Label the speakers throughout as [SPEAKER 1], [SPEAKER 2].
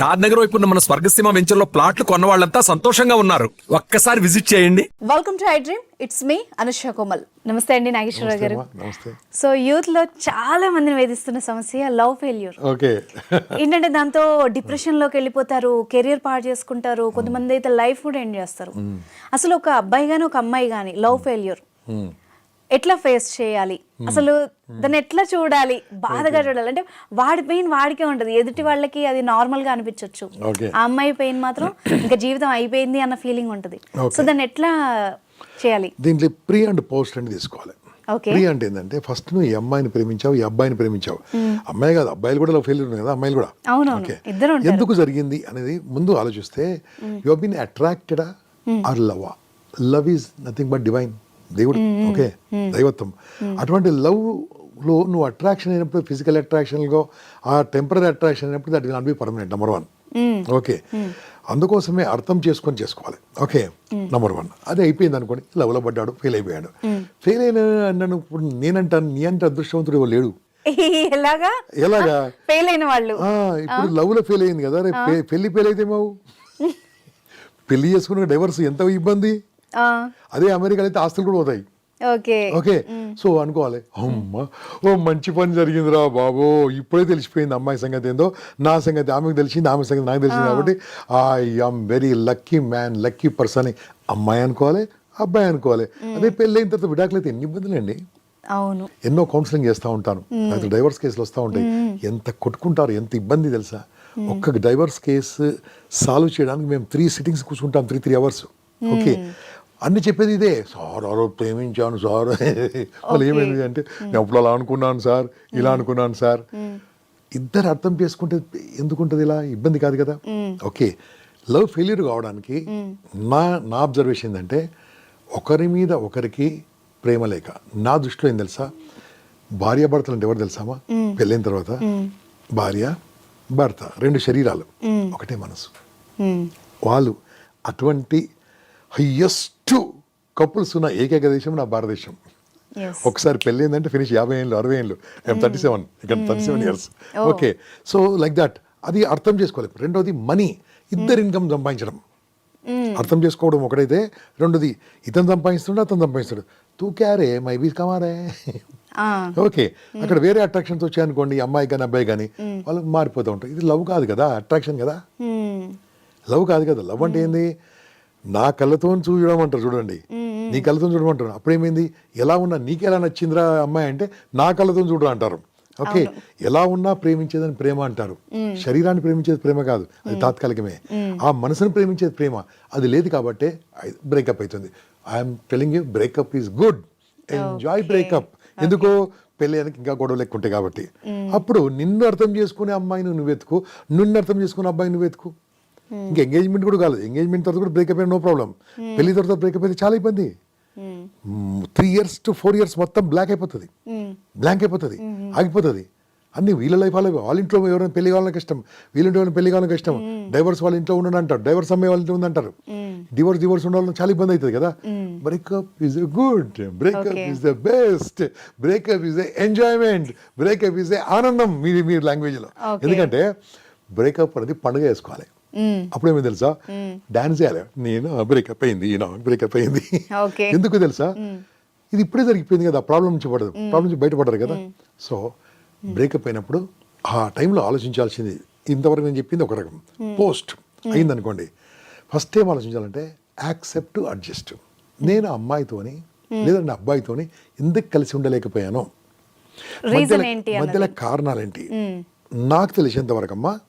[SPEAKER 1] షాద్ నగర్ వైపు ఉన్న మన స్వర్గసీమ వెంచర్లో ప్లాట్లు కొన్న వాళ్ళంతా సంతోషంగా ఉన్నారు. ఒక్కసారి విజిట్ చేయండి.
[SPEAKER 2] Welcome to I dream it's me Anusha Komal నమస్తే అండి నాగేశ్వరరావు గారు. సో యూత్లో చాలా మందిని వేధిస్తున్న సమస్య లవ్ ఫెయిల్యూర్
[SPEAKER 3] ఓకే.
[SPEAKER 2] ఏంటంటే దాంతో డిప్రెషన్లోకి వెళ్ళిపోతారు కెరియర్ పాడు చేసుకుంటారు కొంతమంది అయితే లైఫ్ కూడా ఎండ్ చేస్తారు. అసలు ఒక అబ్బాయి గాని ఒక అమ్మాయి గాని లవ్ ఫెయిల్యూర్ ఎట్లా ఫేస్ చేయాలి? అసలు దాన్ని ఎట్లా చూడాలి? బాధగా చూడాలి. అంటే వాడి పెయిన్ వాడికే ఉంటది. ఎదుటి వాళ్ళకి అది నార్మల్గా అనిపించవచ్చు. ఆ అమ్మాయి పెయిన్ మాత్రం ఇంకా జీవితం అయిపోయింది అన్న ఫీలింగ్ ఉంటది. సో దాన్ని ఎట్లా చేయాలి?
[SPEAKER 3] దీంట్లో ప్రీ అండ్ పోస్ట్ అని తీసుకోవాలి. ప్రీ అంటే ఏంటంటే ఫస్ట్ నువ్వు ఈ అమ్మాయిని ప్రేమించావు ఈ అబ్బాయిని ప్రేమించావు. అమ్మాయి కాదు అబ్బాయిలు కూడా ఫెయిల్ ఉన్నాయి కదా అమ్మాయిలు కూడా. ఓకే. ఎందుకు జరిగింది అనేది ముందు ఆలోచిస్తే you been attracted or love love is nothing but divine దేవుడు. ఓకే. దైవత్వం. అటువంటి లవ్లో నువ్వు అట్రాక్షన్ అయినప్పుడు ఫిజికల్ అట్రాక్షన్లో ఆ టెంపరీ అట్రాక్షన్ అయినప్పుడు that will not be permanent number one okay. అందుకోసమే అర్థం చేసుకొని చేసుకోవాలి. ఓకే. నంబర్ వన్ అది అయిపోయింది అనుకోండి. లవ్లో పడ్డాడు ఫెయిల్ అయిపోయాడు. ఫెయిల్ అయిన నన్ను ఇప్పుడు నేనంటాను నీ అంటే అదృష్టవంతుడు లేడు?
[SPEAKER 2] ఎలాగా?
[SPEAKER 3] ఎలాగా?
[SPEAKER 2] ఫెయిల్ అయిన వాళ్ళు.
[SPEAKER 3] ఇప్పుడు లవ్లో ఫెయిల్ అయింది కదా పె- పెళ్ళి ఫెయిల్ అయితే మావు పెళ్ళి చేసుకున్న డైవర్స్ ఎంత ఇబ్బంది? అదే అమెరికాలో అయితే ఆస్తులు కూడా పోతాయి.
[SPEAKER 2] ఓకే.
[SPEAKER 3] ఓకే. సో అనుకోవాలి. అమ్మ ఓ మంచి పని జరిగిందిరా బాబో. ఇప్పుడే తెలిసిపోయింది అమ్మాయి సంగతి ఏందో. నా సంగతి ఆమెకు తెలిసింది ఆమె సంగతి నాకు తెలిసింది కాబట్టి I am very lucky man lucky person అమ్మాయి అనుకోవాలి అబ్బాయి అనుకోవాలి. అదే పెళ్ళి అయిన తర్వాత విడాకులు అయితే ఎన్ని ఇబ్బందులండి
[SPEAKER 2] అవును.
[SPEAKER 3] ఎన్నో కౌన్సిలింగ్ చేస్తూ ఉంటాను. అయితే డైవర్స్ కేసులు వస్తూ ఉంటాయి. ఎంత కొట్టుకుంటారు ఎంత ఇబ్బంది తెలుసా? ఒక్క డైవర్స్ కేసు సాల్వ్ చేయడానికి మేము త్రీ సిట్టింగ్స్ కూర్చుంటాం త్రీ త్రీ అవర్స్ ఓకే. అన్ని చెప్పేది ఇదే. సార్ ఆరో ప్రేమించాను సార్. వాళ్ళు ఏమైంది అంటే నేను అప్పుడు అలా అనుకున్నాను సార్? ఇలా అనుకున్నాను సార్. ఇద్దరు అర్థం చేసుకుంటే ఎందుకుంటుంది ఇలా? ఇబ్బంది కాదు కదా. ఓకే. లవ్ ఫెయిల్యూర్ కావడానికి నా నా అబ్జర్వేషన్ ఏంటంటే ఒకరి మీద ఒకరికి ప్రేమ లేక నా దృష్టిలో ఏం తెలుసా? భార్య భర్తలు అంటే ఎవరు తెలుసామా? పెళ్ళైన తర్వాత భార్య భర్త రెండు శరీరాలు ఒకటే మనసు. వాళ్ళు అటువంటి హయ్యెస్ట్ కపుల్స్ ఉన్న ఏకైక దేశం నా భారతదేశం. ఒకసారి పెళ్ళి ఏంటంటే ఫినిష్ యాభై ఏళ్ళు అరవై ఏళ్ళు. థర్టీ సెవెన్ ఇక్కడ thirty seven years okay so like that అది అర్థం చేసుకోవాలి. రెండోది మనీ ఇద్దరు ఇన్కమ్ సంపాదించడం. అర్థం చేసుకోవడం ఒకటైతే రెండోది ఇతను సంపాదిస్తుండే అతను సంపాదిస్తాడు తూ క్యారే మై బీ కమారే ఓకే అక్కడ వేరే అట్రాక్షన్స్ వచ్చాయనుకోండి అమ్మాయి కానీ అబ్బాయి కానీ వాళ్ళు మారిపోతూ ఉంటారు. ఇది లవ్ కాదు కదా అట్రాక్షన్ కదా. లవ్ కాదు కదా. లవ్ అంటే ఏంది? నా కళ్ళతో చూడడం. అంటారు చూడండి నీ కళ్ళతో చూడమంటారు. అప్పుడేమైంది? ఎలా ఉన్నా నీకు ఎలా నచ్చిందిరా అమ్మాయి అంటే నా కళ్ళతో చూడడం అంటారు. ఓకే. ఎలా ఉన్నా ప్రేమించేదని ప్రేమ అంటారు. శరీరాన్ని ప్రేమించేది ప్రేమ కాదు. అది తాత్కాలికమే. ఆ మనసును ప్రేమించేది ప్రేమ. అది లేదు కాబట్టి బ్రేకప్ అవుతుంది I'm telling you breakup is good enjoy breakup ఎందుకో? పెళ్ళయ్యానికి ఇంకా గొడవలు ఎక్కువ ఉంటాయి కాబట్టి. అప్పుడు నిన్ను అర్థం చేసుకునే అమ్మాయిని నువ్వు వెతుకు నిన్ను అర్థం చేసుకునే అబ్బాయిని నువ్వు వెతుకు ఇంకా ఎంగేజ్మెంట్ కూడా కాలేదు. ఎంగేజ్మెంట్ తర్వాత కూడా బ్రేకప్ అయినా నో ప్రాబ్లం పెళ్ళి తర్వాత బ్రేకప్ అయితే చాలా ఇబ్బంది. Three years to four years మొత్తం బ్లాక్ అయిపోతుంది. బ్లాంక్ అయిపోతుంది. ఆగిపోతుంది. అన్ని వీళ్ళ లైఫ్ వాళ్ళ వాళ్ళ ఇంట్లో ఎవరైనా పెళ్ళి కావాలని ఇష్టం వీళ్ళ ఇంట్లో పెళ్ళి కావాలని ఇష్టం డైవర్స్ వాళ్ళ ఇంట్లో ఉండడం అంటారు. డైవర్స్ అమ్మాయి వాళ్ళ ఇంట్లో ఉందంటారు డివోర్స్ డివోర్స్ ఉండాలని చాలా ఇబ్బంది అవుతుంది కదా. Breakup is a good breakup. Is the best breakup is a enjoyment breakup is a ఆనందం. మీ మీ లాంగ్వేజ్లో. ఎందుకంటే బ్రేకప్ అనేది పండుగ చేసుకోవాలి.
[SPEAKER 2] ఉమ్,
[SPEAKER 3] అప్పుడేమో తెలుసా? డాన్స్ చేయాలి. నేను బ్రేకప్ అయింది ఈయన బ్రేకప్ అయింది. ఎందుకు తెలుసా? ఇది ఇప్పుడే జరిగిపోయింది కదా ప్రాబ్లం నుంచి పడదు. ప్రాబ్లం నుంచి బయటపడరు కదా. సో బ్రేకప్ అయినప్పుడు ఆ టైంలో ఆలోచించాల్సింది ఇంతవరకు నేను చెప్పింది ఒక రకం. పోస్ట్ అయిందనుకోండి. ఫస్ట్ ఏం ఆలోచించాలంటే యాక్సెప్ట్ అడ్జస్ట్. నేను అమ్మాయితోని లేదా నా అబ్బాయితోని ఎందుకు కలిసి ఉండలేకపోయాను? మధ్యలో- కారణాలేంటి? నాకు వరకు అమ్మా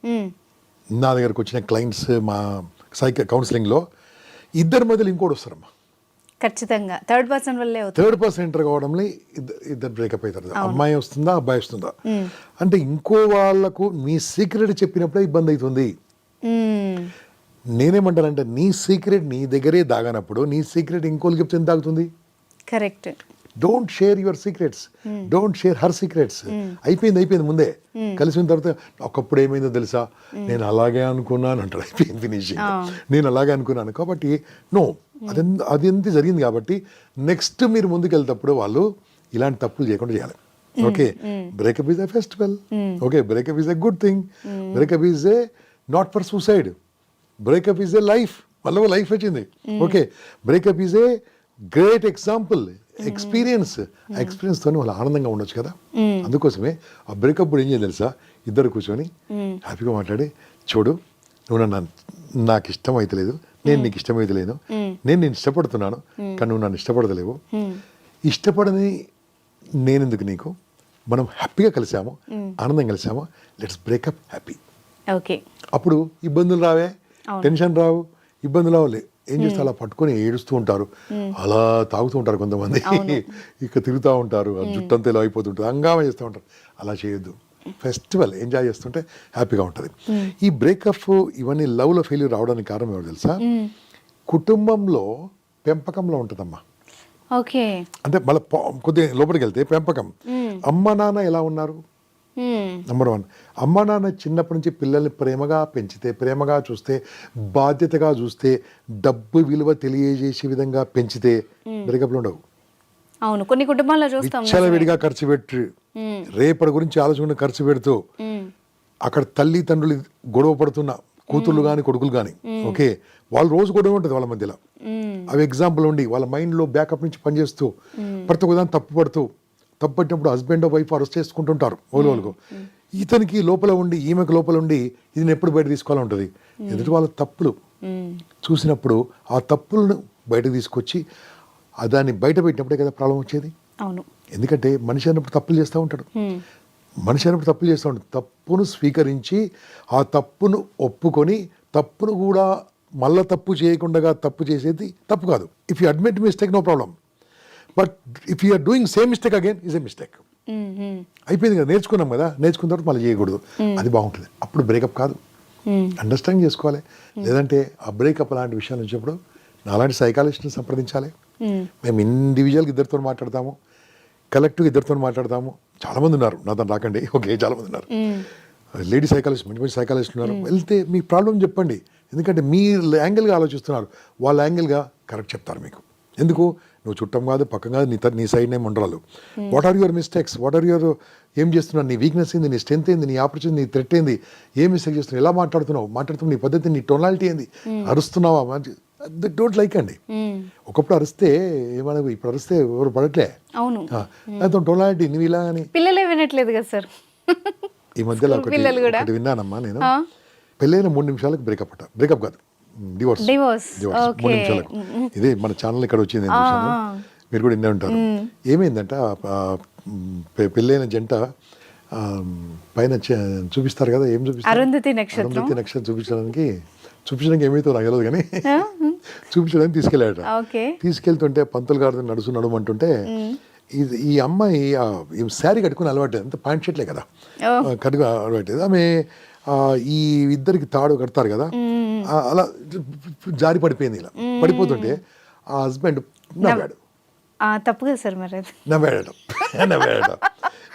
[SPEAKER 3] నా దగ్గరకు వచ్చిన క్లయింట్స్ మా సైక కౌన్సిలింగ్లో ఇద్దరి మధ్యలో ఇంకోటి వస్తారమ్మా.
[SPEAKER 2] ఖచ్చితంగా. థర్డ్ పర్సన్ వల్లే
[SPEAKER 3] థర్డ్ పర్సన్ ఎంటర్ కావడంలో ఇద్దరు ఇద్దరు బ్రేకప్ అవుతారు. అమ్మాయి వస్తుందా అబ్బాయి వస్తుందా? అంటే ఇంకో వాళ్ళకు మీ సీక్రెట్ చెప్పినప్పుడే ఇబ్బంది అవుతుంది. నేనేమంటానంటే నీ సీక్రెట్ నీ దగ్గరే దాగనప్పుడు నీ సీక్రెట్ ఇంకోళ్ళకి చెప్తే ఎంత తాగుతుంది
[SPEAKER 2] correct
[SPEAKER 3] don't share your secrets don't share her secrets అయిపోయింది అయిపోయింది ముందే. కలిసిన తర్వాత ఒకప్పుడు ఏమైందో తెలుసా? నేను అలాగే అనుకున్నాను అంటాడు అయిపోయింది ఫినిషింగ్ నేను అలాగే అనుకున్నాను కాబట్టి నో అది అది ఎంత జరిగింది కాబట్టి నెక్స్ట్ మీరు ముందుకు వెళ్తేప్పుడు వాళ్ళు ఇలాంటి తప్పులు చేయకుండా చేయాలి. Okay breakup is a festival okay breakup is a good thing breakup is a not for suicide breakup is a life మళ్ళీ లైఫ్ వచ్చింది. Okay breakup is a great example experience ఆ ఎక్స్పీరియన్స్ తోనే వాళ్ళు ఆనందంగా ఉండొచ్చు కదా? అందుకోసమే ఆ బ్రేకప్ కూడా ఏం చేయాలి తెలుసా? ఇద్దరు కూర్చొని హ్యాపీగా మాట్లాడి చూడు నువ్వు నన్ను నాకు ఇష్టం లేదు నేను నీకు ఇష్టం లేదు నేను నేను ఇష్టపడుతున్నాను కానీ నువ్వు నన్ను ఇష్టపడతలేవు ఇష్టపడని నేనెందుకు నీకు? మనం హ్యాపీగా కలిసాము ఆనందం కలిసాము లెట్స్ బ్రేకప్ హ్యాపీ
[SPEAKER 2] ఓకే
[SPEAKER 3] అప్పుడు ఇబ్బందులు రావే? టెన్షన్ రావు? ఇబ్బందులు రావులే ఏం చేస్తే అలా పట్టుకొని ఏడుస్తూ ఉంటారు. అలా తాగుతూ ఉంటారు కొంతమంది. ఇక తిరుగుతూ ఉంటారు. జుట్టంతా ఇలా అయిపోతుంటారు హంగామా చేస్తూ ఉంటారు. అలా చేయొద్దు. ఫెస్టివల్ ఎంజాయ్ చేస్తుంటే హ్యాపీగా ఉంటుంది. ఈ బ్రేకప్ ఇవన్నీ లవ్లో ఫెయిల్యూర్ రావడానికి కారణం ఎవరు తెలుసా? కుటుంబంలో పెంపకంలో ఉంటుందమ్మా.
[SPEAKER 2] ఓకే.
[SPEAKER 3] అంటే మళ్ళీ కొద్దిగా లోపలికి వెళ్తే పెంపకం. అమ్మ నాన్న ఎలా ఉన్నారు? నెంబర్ వన్ అమ్మ నాన్న చిన్నప్పటి నుంచి పిల్లల్ని ప్రేమగా పెంచితే ప్రేమగా చూస్తే బాధ్యతగా చూస్తే డబ్బు విలువ తెలియజేసే విధంగా పెంచితే బ్రేకప్లు ఉండవు.
[SPEAKER 2] అవును. కొన్ని కుటుంబాల్లో చూస్తాం
[SPEAKER 3] విచ్చలవిడిగా ఖర్చు పెట్టి రేపటి గురించి ఆలోచన ఖర్చు పెడుతూ అక్కడ తల్లి తండ్రులు గొడవ పడుతున్న కూతుళ్ళు కానీ కొడుకులు కానీ ఓకే? వాళ్ళు రోజు గొడవ ఉంటుంది వాళ్ళ మధ్యలో. అవి ఎగ్జాంపుల్ ఉండి వాళ్ళ మైండ్లో బ్యాకప్ నుంచి పనిచేస్తూ ప్రతి ఒక్కదాన్ని తప్పు పడుతూ తప్పు పట్టినప్పుడు హస్బెండ్ వైఫ్ అరెస్ట్ చేసుకుంటుంటారు. ఓలోలకు ఇతనికి లోపల ఉండి ఈమెకు లోపల ఉండి ఇది ఎప్పుడు బయట తీసుకోవాలని ఉంటుంది. ఎదుటి వాళ్ళ తప్పులు చూసినప్పుడు ఆ తప్పులను బయట తీసుకొచ్చి దాన్ని బయట పెట్టినప్పుడే కదా ప్రాబ్లం వచ్చేది?
[SPEAKER 2] అవును.
[SPEAKER 3] ఎందుకంటే మనిషి అన్నప్పుడు తప్పులు చేస్తూ ఉంటాడు. మనిషి అన్నప్పుడు తప్పులు చేస్తూ ఉంటాడు. తప్పును స్వీకరించి ఆ తప్పును ఒప్పుకొని తప్పును కూడా మళ్ళా తప్పు చేయకుండా తప్పు చేసేది తప్పు కాదు. If you admit mistake no problem but if you are doing same mistake again is a mistake అయిపోయింది కదా నేర్చుకున్నాం కదా నేర్చుకున్న తర్వాత మళ్ళీ చేయకూడదు. అది బాగుంటుంది. అప్పుడు బ్రేకప్ కాదు.
[SPEAKER 2] ఉమ్,
[SPEAKER 3] అండర్స్టాండింగ్ చేసుకోవాలి. లేదంటే ఆ బ్రేకప్ అలాంటి విషయాలు వచ్చినప్పుడు నాలాంటి సైకాలజిస్ట్ని సంప్రదించాలి. మేము ఇండివిజువల్గా ఇద్దరితో మాట్లాడతాము. కలెక్టివ్ ఇద్దరితో మాట్లాడతాము. చాలామంది ఉన్నారు. నా దాన్ని రాకండి. ఓకే చాలామంది ఉన్నారు. లేడీ సైకాలజిస్ట్ మంచి మంచి సైకాలజిస్ట్ ఉన్నారు. వెళ్తే మీ ప్రాబ్లం చెప్పండి. ఎందుకంటే మీ యాంగిల్గా ఆలోచిస్తున్నారు. వాళ్ళ యాంగిల్గా కరెక్ట్ చెప్తారు మీకు. ఎందుకు? నువ్వు చుట్టం కాదు పక్కం కాదు నీ నీ side name ఉండరాలు what are your mistakes what are your ఏం చేస్తున్నావు? నీ వీక్నెస్ ఏంది? నీ స్ట్రెంత్ ఏంది? నీ ఆపర్చునిటీ నీ థ్రెట్ ఏంది? ఏం మిస్టేక్ చేస్తున్నావు? ఎలా మాట్లాడుతున్నావు? మాట్లాడుతున్నావు నీ పద్ధతి నీ టొనాలిటీ ఏంది? అరుస్తున్నావా? డోంట్ లైక్ అండి.
[SPEAKER 2] ఉమ్,
[SPEAKER 3] ఒకప్పుడు అరిస్తే ఏమన్నా ఇప్పుడు అరిస్తే ఎవరు పడట్లే.
[SPEAKER 2] అవును.
[SPEAKER 3] దాంతో టొలాంటి నువ్వు ఇలా అని.
[SPEAKER 2] పిల్లలే వినట్లేదు కదా సార్.
[SPEAKER 3] ఈ మధ్యలో ఒకటి విన్నానమ్మా నేను. పెళ్ళైన మూడు నిమిషాలకు బ్రేకప్ అట. బ్రేకప్ కాదు. Divorce
[SPEAKER 2] Divorce.
[SPEAKER 3] మూడు. నిమిషాలకు. ఇదే మన ఛానల్ ఇక్కడ వచ్చింది.
[SPEAKER 2] ఆ.
[SPEAKER 3] మీరు కూడా వినే ఉంటారు. ఏమైందంట ఆ, పె- పెళ్ళైన జంట పైన చూపిస్తారు కదా ఏం చూపిస్తారు?
[SPEAKER 2] అరుంధతి నక్షత్రం.
[SPEAKER 3] అరుంధతి నక్షత్రం చూపించడానికి చూపించడానికి ఏమైతే నాకు తెలియదు కానీ చూపించడానికి తీసుకెళ్ళాడట.
[SPEAKER 2] ఓకే
[SPEAKER 3] తీసుకెళ్తుంటే పంతులు గారు నడుసు నడమంటుంటే ఇది ఈ అమ్మాయి శారీ కట్టుకుని అలవాటు అంత ప్యాంట్ షర్ట్లే కదా.
[SPEAKER 2] ఓ.
[SPEAKER 3] ఆ, కట్టుకు అలవాటు. ఆమె ఈ ఇద్దరికి తాడు కడతారు కదా అలా జారి పడిపోయింది ఇలా. పడిపోతుంటే ఆ హస్బెండ్ నవ్వాడు.
[SPEAKER 2] ఆ, తప్పు కదా సార్ మరి అది?
[SPEAKER 3] నవ్వాడట నవ్వాడట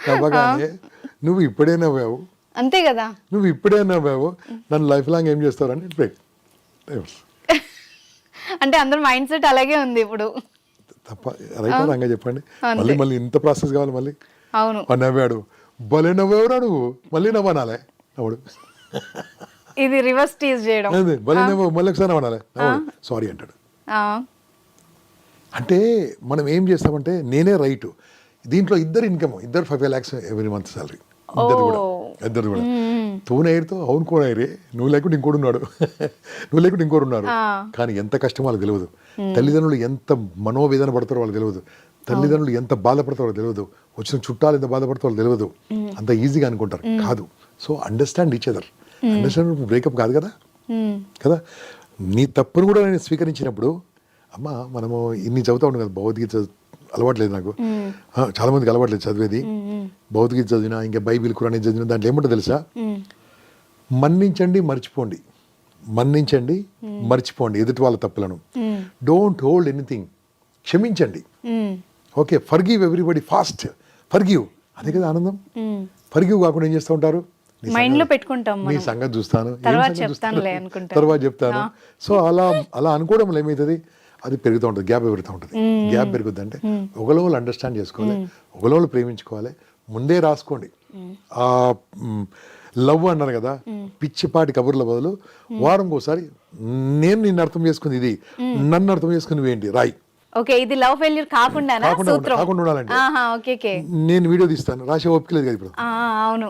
[SPEAKER 3] నవ్వగానే నువ్వు ఇప్పుడే నవ్వావు.
[SPEAKER 2] అంతే కదా?
[SPEAKER 3] నువ్వు ఇప్పుడే నవ్వావు. నన్ను లైఫ్ లాంగ్ ఏం చేస్తారని బ్రేక్.
[SPEAKER 2] అంటే అందరు మైండ్ సెట్ అలాగే ఉంది ఇప్పుడు.
[SPEAKER 3] తప్ప రైటా రంగా చెప్పండి. మళ్ళీ మళ్ళీ ఇంత ప్రాసెస్ కావాలి మళ్ళీ.
[SPEAKER 2] అవును.
[SPEAKER 3] వాడు నవ్వాడు. భలే నవ్వేవరా నువ్వు. మళ్ళీ నవ్వనాలే. నవ్వుడు
[SPEAKER 2] ఇది రివర్స్ టీజ్ చేయడం.
[SPEAKER 3] అదే నవ్వు మళ్ళీ ఒకసారి సారీ అంటాడు. అంటే మనం ఏం చేస్తామంటే నేనే రైట్. దీంట్లో ఇద్దరు ఇన్కమ్ ఇద్దరు five five lakhs every month salary. ఇద్దరు కూడా. ఇద్దరు కూడా. తూనైరుతో అవును కోనైరే నువ్వు లేకుండా ఇంకోటి ఉన్నాడు. నువ్వు లేకుండా ఇంకోటి ఉన్నారు కానీ ఎంత కష్టం వాళ్ళకి తెలియదు. తల్లిదండ్రులు ఎంత మనోవేదన పడతారో వాళ్ళకి తెలియదు. తల్లిదండ్రులు ఎంత బాధపడతారో తెలియదు. వచ్చిన చుట్టాలు ఎంత బాధపడతారో తెలియదు. అంత ఈజీగా అనుకుంటారు. కాదు. So understand each other understand breakup కాదు కదా?
[SPEAKER 2] ఉమ్,
[SPEAKER 3] కదా? నీ తప్పును కూడా నేను స్వీకరించినప్పుడు అమ్మ మనము ఇన్ని చదువుతా ఉన్నాం కదా భగవద్గీత అలవాట్లేదు నాకు. ఆ, చాలా మందికి అలవాట్లేదు చదివేది. భగవద్గీత చదివినా ఇంకా బైబిల్ కురాని చదివిన దాంట్లో ఏముంటో తెలుసా? మన్నించండి మర్చిపోండి. మన్నించండి మర్చిపోండి ఎదుటి వాళ్ళ తప్పులను. డోంట్ హోల్డ్ ఎనీథింగ్ క్షమించండి. Okay forgive everybody fast forgive అదే కదా ఆనందం. ఫర్గివ్ కాకుండా ఏం చేస్తూ ఉంటారు? మైండ్లో
[SPEAKER 2] పెట్టుకుంటాం
[SPEAKER 3] నీ సంగతి చూస్తాను.
[SPEAKER 2] తర్వాత చెప్తానులే? అనుకుంటాం.
[SPEAKER 3] తర్వాత చెప్తాను. సో అలా అలా అనుకోవడం ఏమవుతుంది? అది పెరుగుతూ ఉంటుంది గ్యాప్ పెరుగుతూ ఉంటుంది. గ్యాప్ పెరుగుద్ది అంటే ఒకలో అండర్స్టాండ్ చేసుకోవాలి ఒకలో ప్రేమించుకోవాలి. ముందే రాసుకోండి. ఆ లవ్ అన్నారు కదా పిచ్చిపాటి కబుర్ల బదులు వారంకి ఒకసారి నేను నిన్ను అర్థం చేసుకుంది ఇది నన్ను అర్థం చేసుకుని ఏంటి రాయి.
[SPEAKER 2] ఓకే ఇది లవ్ ఫెయిల్యూర్
[SPEAKER 3] కాకుండా కాకుండా ఉండాలండి. నేను వీడియో తీస్తాను రాసే ఓపిక లేదు కదా ఇప్పుడు.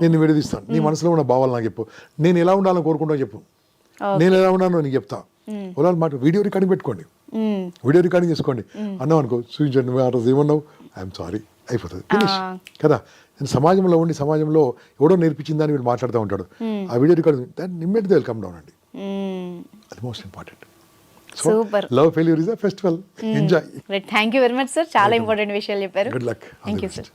[SPEAKER 3] నేను వీడియో తీస్తాను. నీ మనసులో ఉన్న భావాలు నాకు చెప్పు. నేను ఎలా ఉండాలని కోరుకుంటా చెప్పు. నేను ఎలా ఉన్నానో నీకు చెప్తా. ఒకవేళ మాట వీడియో రికార్డింగ్ పెట్టుకోండి. వీడియో రికార్డింగ్ చేసుకోండి. అన్నావు అనుకో చూపించండి ఆ రోజు ఏమన్నావు? ఐఎమ్ సారీ అయిపోతుంది. ఫినిష్ కదా? నేను సమాజంలో ఉండి సమాజంలో ఎవడో నేర్పించిందని వీడు మాట్లాడుతూ ఉంటాడు. ఆ వీడియో రికార్డింగ్ దాన్ని నిమ్మేటి వెల్కమ్ డౌన్ అండి. అది most important.
[SPEAKER 2] Super.
[SPEAKER 3] Love failure is a festival enjoy
[SPEAKER 2] thank you very much sir చాలా ఇంపార్టెంట్ విషయాలు చెప్పారు.
[SPEAKER 3] Good luck
[SPEAKER 2] thank you sir